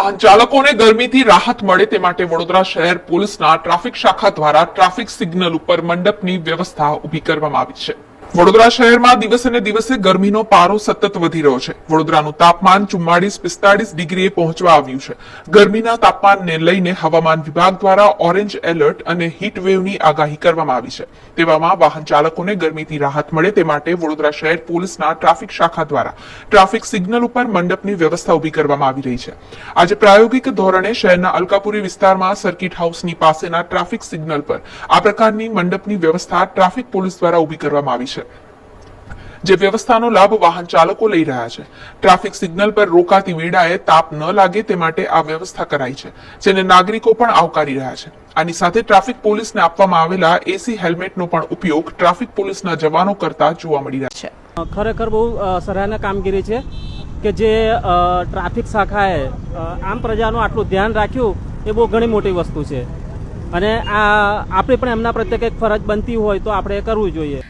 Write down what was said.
ચાલકોને ગરમીથી રાહત મળે તે માટે વડોદરા શહેર પોલીસના ટ્રાફિક શાખા દ્વારા ટ્રાફિક સિગ્નલ ઉપર મંડપની વ્યવસ્થા ઊભી કરવામાં આવી છે. વડોદરા શહેરમાં દિવસે ને દિવસે ગરમીનો પારો સતત વધી રહ્યો છે. વડોદરાનું તાપમાન ચુમ્માળીસ પિસ્તાળીસ ડિગ્રીએ પહોંચવા આવ્યું છે. ગરમીના તાપમાનને લઈને હવામાન વિભાગ દ્વારા ઓરેન્જ એલર્ટ અને હીટ વેવની આગાહી કરવામાં આવી છે. તેવામાં વાહન ચાલકોને ગરમીથી રાહત મળે તે માટે વડોદરા શહેર પોલીસના ટ્રાફિક શાખા દ્વારા ટ્રાફિક સિગ્નલ ઉપર મંડપની વ્યવસ્થા ઊભી કરવામાં આવી રહી છે. આજે પ્રાયોગિક ધોરણે શહેરના અલકાપુરી વિસ્તારમાં સર્કિટ હાઉસની પાસેના ટ્રાફિક સિગ્નલ પર આ પ્રકારની મંડપની વ્યવસ્થા ટ્રાફિક પોલીસ દ્વારા ઊભી કરવામાં આવી છે. જે વ્યવસ્થાનો લાભ વાહન ચાલકો લઈ રહ્યા છે. ટ્રાફિક સિગ્નલ પર રોકાતી વેળાએ તાપ ન લાગે તે માટે આ વ્યવસ્થા કરાઈ છે, જેને નાગરિકો પણ આવકારી રહ્યા છે. આની સાથે ટ્રાફિક પોલીસને આપવામાં આવેલા એસી હેલ્મેટનો પણ ઉપયોગ ટ્રાફિક પોલીસના જવાનો કરતા જોવા મળી રહ્યા છે. ખરેખર બહુ સરાહના કામગીરી છે કે જે ટ્રાફિક શાખાએ આમ પ્રજાનું આટલું ધ્યાન રાખ્યું એ બહુ ઘણી મોટી વસ્તુ છે. અને આ, આપણે પણ એમના પ્રત્યે કંઈક ફરજ બનતી હોય તો આપણે કરવું જોઈએ.